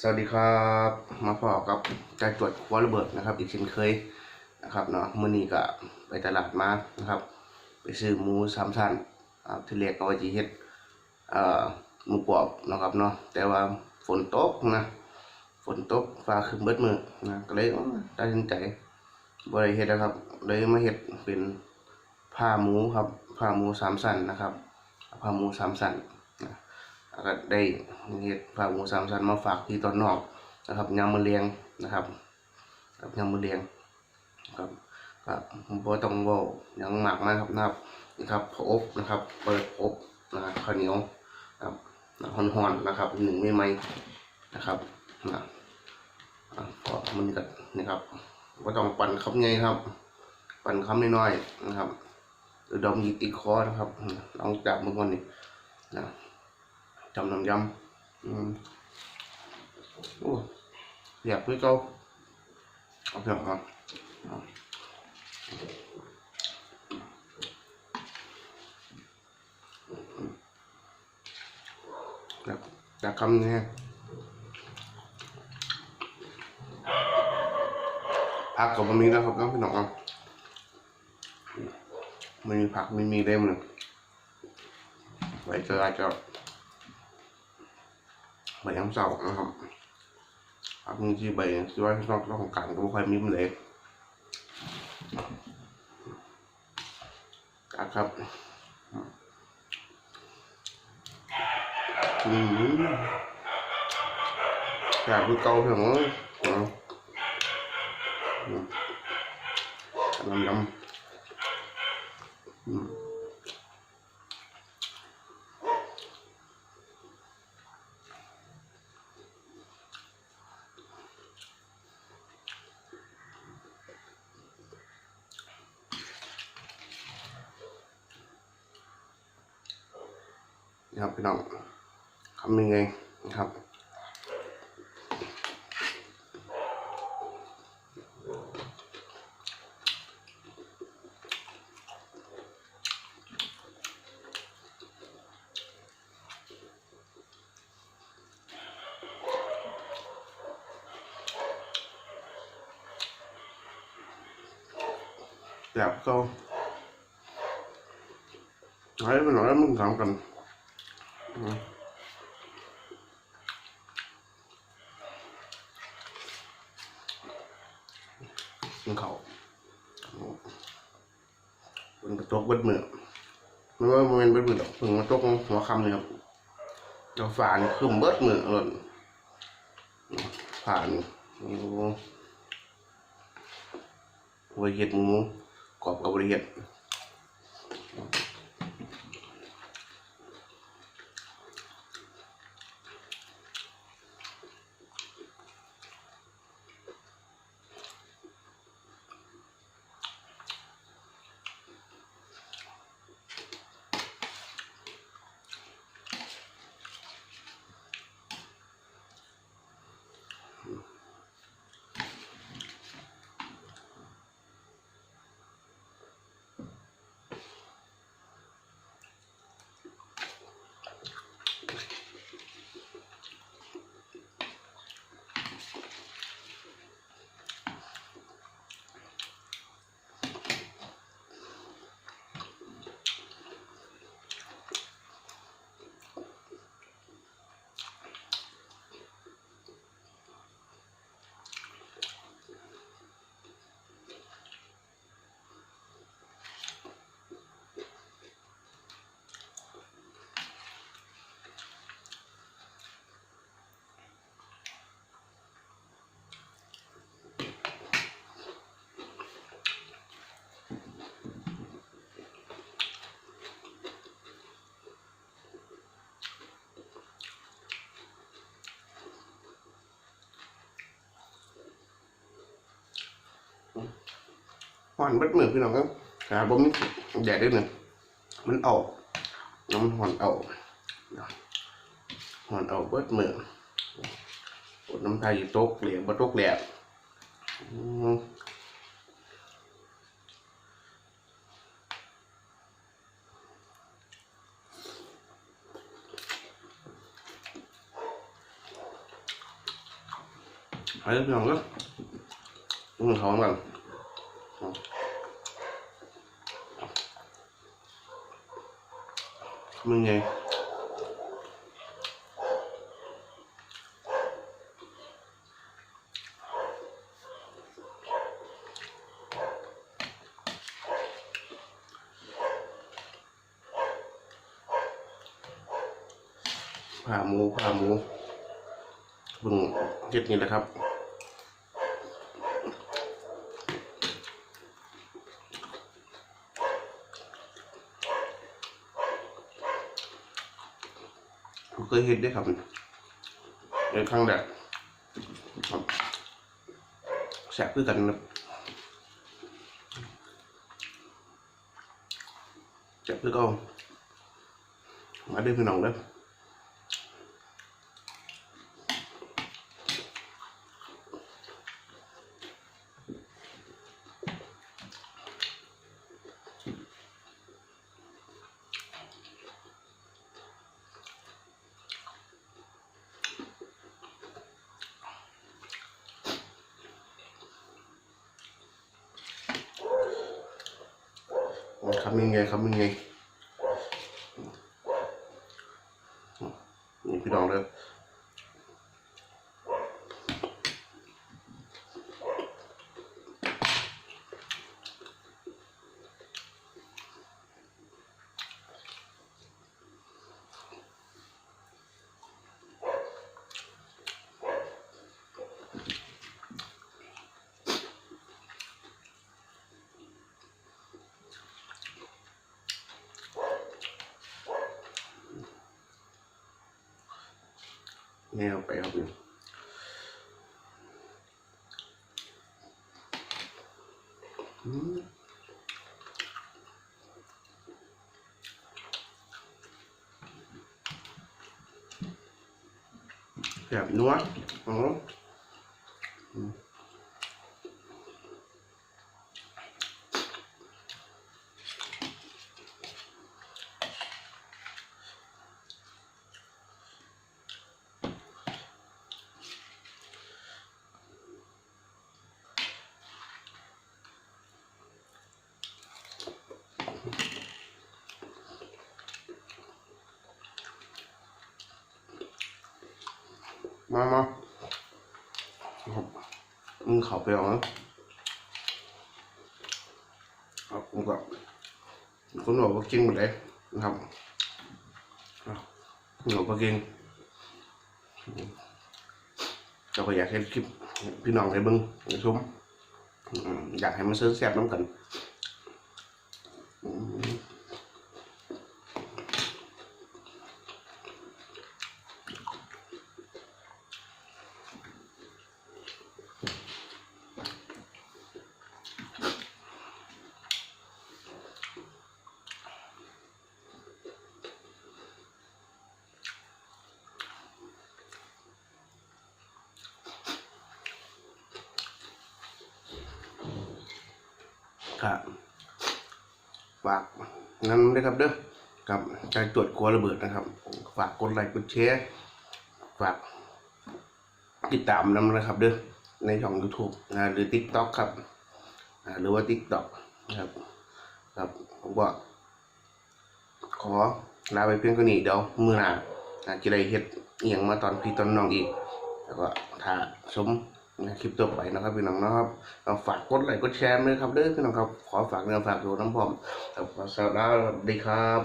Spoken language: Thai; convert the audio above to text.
สวัสดีครับ มาพอกับการตรวจวัวระเบิดนะครับ อีกเช่นเคยนะครับเนาะมื้อนี้ก็ไปตลาดมานะครับ ไปซื้อหมูสามชั้นที่เรียกก็ว่าจีเฮ็ดเอ่อหมูกรอบนะครับเนาะแต่ว่าฝนตกนะฝนตกฟ้าครึ้มเบิดมือนะก็เลยตัดสินใจบ่ได้เฮ็ดนะครับเลยมาเฮ็ดเป็นผ้าหมูครับผ้าหมูสามชั้นนะครับผ้าหมูสามชั้น ก็ได้เฮ็ดผ้าหมูสามชั้นมาฝากที่ตอนนอกนะครับยามมื้อเลียงนะครับกับยามมื้อเลียงครับครับบ่ต้องเว้ายังหมากมาครับนะครับนี่ครับอบนะครับ เปิดอบนะครับข้าวเหนียวครับฮ้อนๆนะครับหนึ่งใหม่ๆนะครับนะก็มันก็นี่ครับบ่ต้องปั่นคำใหญ่ครับ ปั่นคำน้อยๆนะครับดอมยีติคอนะครับลองจับมือก่อนนี่นะ จำน้ำยำอืมโอ้อยากไปเกาเอาเถอะครับเอา อยากอยากคำนี้ผักกับทั้งพี่น้องเอาไม่มีผักไม่มีเล่มเลยไว้านะครับครับมีที่ใบที่ว่าชอบของกลางก็ไม่ค่อยมีมันเลยกาครับอืมอยากดูเกาเถอะมั้งอืมยำยำ นะครับพี่น้องทำยังไงนะครับแบบก็ให้ไปหน่อยแล้วมึงทำกัน กินเขาเป็นกระจกเบิดมือไม่ว่ามันเป็นเบิดมือดอกเพิ่งมาจกหัวคำเลยครับเราฝานี่ขึ้นเบิดมือเลยผ่านโอ้บริเห็ดหมูกรอบกับบริเห็ด หอนเบิดมือพี่น้องครับขาบ่มีแดดด้วยหนึ่งมันออกน้ำหอนเอาหอนเอาเบิดมือปวดน้ำไทยตกเหลี่ยมบ่ตกแหลกอืมไปเพี่น้องก็มึงท้องก่อน มึงไงผ่าหมูผ่าหมูเบึงเฮ็ดนี่แหละครับ ผมเค ยเห็นได้ครับในครั้งแรกครับแสบคือกันนะแสบคือเก็มาเด้วยพี่น้องเด้อ คำยังไงคำยังไงนี่พี่น้องเด้อ แนวไปครับนี่ มามาครับมึงเขาไปเอานะครับผมก็คุณบอกว่ากินหมดเลยนะครับอะคุณบอกว่ากินเราก็อยากให้คลิปพี่น้องให้บิ้งให้ชมอืมอยากให้มันซื้อแซ่บน้ำกัน ครับฝากงั้นด้วยครับเด้อกับการตรวจครัวระเบิดนะครับ ฝากกดไลค์กดแชร์ฝากติดตามนำนะครับ เด้อในช่อง YouTube นะหรือ TikTok ครับหรือว่า TikTok นะครับครับผมก็ขอลาไปเพียงเท่นี้เดี๋ยวมือหน้าอจะได้เฮ็ดเอหย่างมาตอนพี่ตอนน้องอีก แล้วก็ถ้าชม คลิปต่อไปนะครับพี่น้องนะครับฝากกดไลค์กดแชร์ด้วยครับเด้อพี่น้องครับขอฝากเนื้อฝากตัวน้ำพร้อมสวัสดีครับ